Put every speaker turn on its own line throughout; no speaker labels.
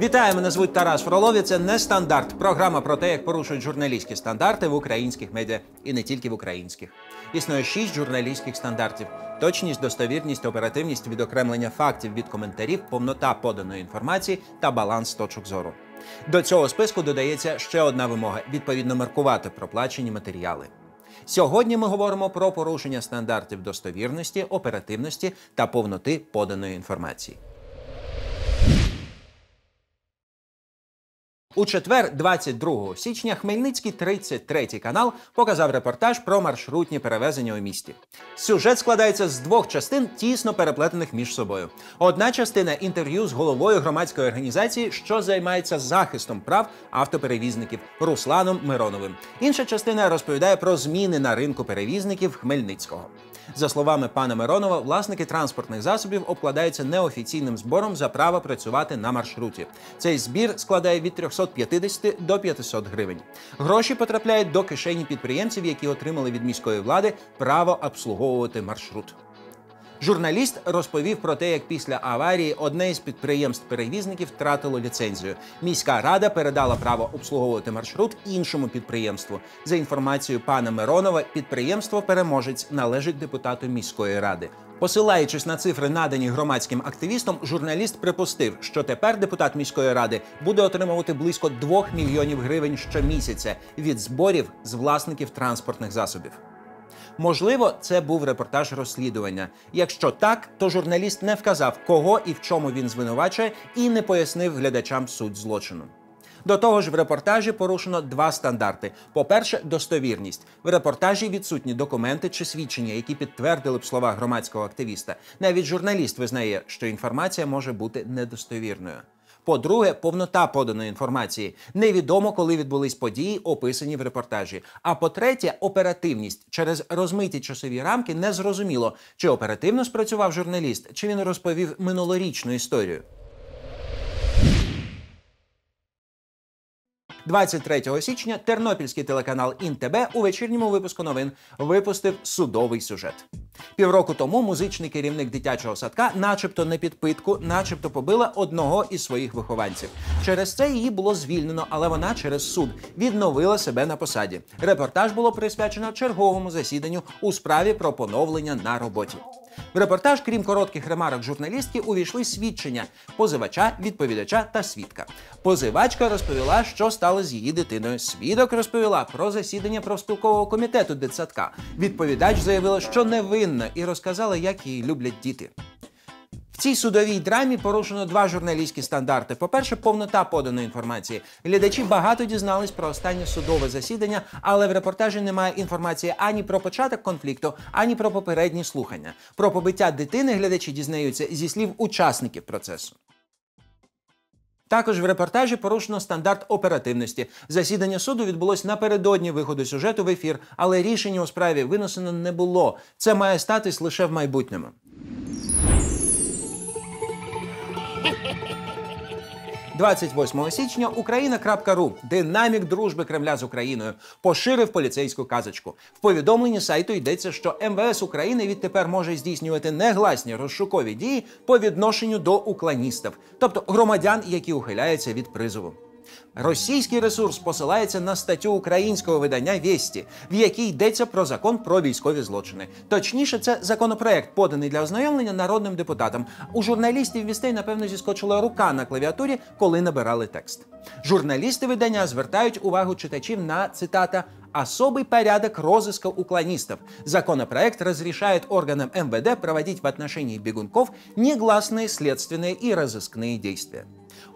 Вітаю, мене звуть Тарас Фролові. Це не стандарт. Програма про те, як порушують журналістські стандарти в українських медіа і не тільки в українських. Існує шість журналістських стандартів: точність, достовірність, оперативність, відокремлення фактів від коментарів, повнота поданої інформації та баланс точок зору. До цього списку додається ще одна вимога: відповідно маркувати проплачені матеріали. Сьогодні ми говоримо про порушення стандартів достовірності, оперативності та повноти поданої інформації. У четвер, 22 січня, Хмельницький 33 канал показав репортаж про маршрутні перевезення у місті. Сюжет складається з двох частин, тісно переплетених між собою. Одна частина інтерв'ю з головою громадської організації, що займається захистом прав автоперевізників Русланом Мироновим. Інша частина розповідає про зміни на ринку перевізників Хмельницького. За словами пана Миронова, власники транспортних засобів обкладаються неофіційним збором за право працювати на маршруті. Цей збір складає від 350 до 500 гривень. Гроші потрапляють до кишені підприємців, які отримали від міської влади право обслуговувати маршрут. Журналіст розповів про те, як після аварії одне із підприємств-перевізників втратило ліцензію. Міська рада передала право обслуговувати маршрут іншому підприємству. За інформацією пана Миронова, підприємство переможець належить депутату міської ради. Посилаючись на цифри, надані громадським активістам, журналіст припустив, що тепер депутат міської ради буде отримувати близько 2 мільйонів гривень щомісяця від зборів з власників транспортних засобів. Можливо, це був репортаж розслідування. Якщо так, то журналіст не вказав, кого і в чому він звинувачує, і не пояснив глядачам суть злочину. До того ж, в репортажі порушено два стандарти: по-перше, достовірність. В репортажі відсутні документи чи свідчення, які підтвердили б слова громадського активіста. Навіть журналіст визнає, що інформація може бути недостовірною. По-друге, повнота поданої інформації. Невідомо, коли відбулись події, описані в репортажі. А по-третє, оперативність через розмиті часові рамки незрозуміло, чи оперативно спрацював журналіст, чи він розповів минулорічну історію. 23 січня тернопільський телеканал ІНТБ у вечірньому випуску новин випустив судовий сюжет. Півроку тому музичний керівник дитячого садка, начебто не під питку, начебто побила одного із своїх вихованців. Через це її було звільнено, але вона через суд відновила себе на посаді. Репортаж було присвячено черговому засіданню у справі про поновлення на роботі. В репортаж, крім коротких ремарок журналістки, увійшли свідчення позивача, відповідача та свідка. Позивачка розповіла, що стало з її дитиною. Свідок розповіла про засідання профспілкового комітету дитсадка. Відповідач заявила, що невинна, і розказала, як її люблять діти. Цій судовій драмі порушено два журналістські стандарти. По-перше, повнота поданої інформації. Глядачі багато дізнались про останнє судове засідання, але в репортажі немає інформації ані про початок конфлікту, ані про попередні слухання. Про побиття дитини глядачі дізнаються зі слів учасників процесу. Також в репортажі порушено стандарт оперативності. Засідання суду відбулось напередодні виходу сюжету в ефір, але рішення у справі винесено не було. Це має статись лише в майбутньому. 28 січня Україна.ру, динамік дружби Кремля з Україною, поширив поліцейську казочку. В повідомленні сайту йдеться, що МВС України відтепер може здійснювати негласні розшукові дії по відношенню до укланістів, тобто громадян, які ухиляються від призову. Російський ресурс посилається на статтю українського видання Вєсті, в якій йдеться про закон про військові злочини. Точніше, це законопроект, поданий для ознайомлення народним депутатам. У журналістів вістей, напевно, зіскочила рука на клавіатурі, коли набирали текст. Журналісти видання звертають увагу читачів на цитата. Особый порядок розыска уклонистов. Законопроект разрешает органам МВД проводить в отношении бегунков негласные следственные и разыскные действия.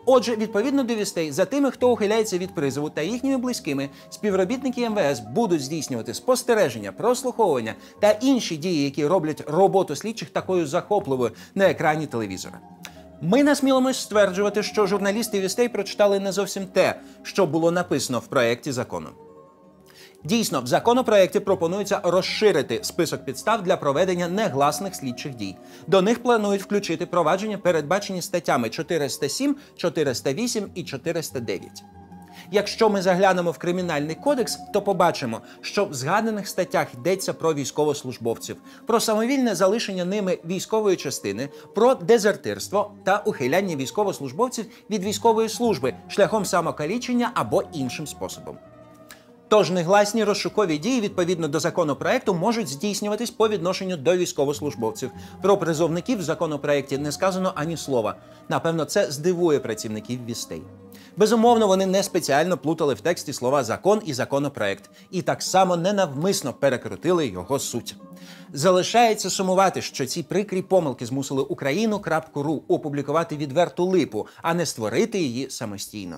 Отже, відповідно до вістей, за тими, хто ухиляється від призову та їхніми близькими, співробітники МВС будуть здійснювати спостереження, прослуховування та інші дії, які роблять роботу слідчих такою захопливою на екрані телевізора. Ми насмілимось стверджувати, що журналісти вістей прочитали не зовсім те, що було написано в проєкті закону. Дійсно, в законопроекті пропонується розширити список підстав для проведення негласних слідчих дій. До них планують включити провадження, передбачені статтями 407, 408 і 409. Якщо ми заглянемо в кримінальний кодекс, то побачимо, що в згаданих статтях йдеться про військовослужбовців, про самовільне залишення ними військової частини, про дезертирство та ухиляння військовослужбовців від військової служби шляхом самокалічення або іншим способом. Тож негласні розшукові дії відповідно до законопроекту можуть здійснюватись по відношенню до військовослужбовців. Про призовників в законопроекті не сказано ані слова. Напевно, це здивує працівників вістей. Безумовно, вони не спеціально плутали в тексті слова закон і законопроект, і так само ненавмисно перекрутили його суть. Залишається сумувати, що ці прикрі помилки змусили Україну.ру опублікувати відверту липу, а не створити її самостійно.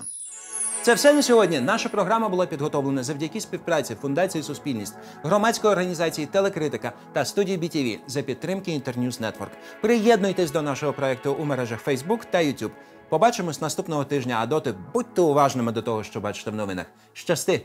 Це все на сьогодні. Наша програма була підготовлена завдяки співпраці Фундації Суспільність, громадської організації Телекритика та студії BTV за підтримки Інтерньюз Нетворк. Приєднуйтесь до нашого проекту у мережах Facebook та YouTube. Побачимось наступного тижня. А доти будьте уважними до того, що бачите в новинах. Щасти!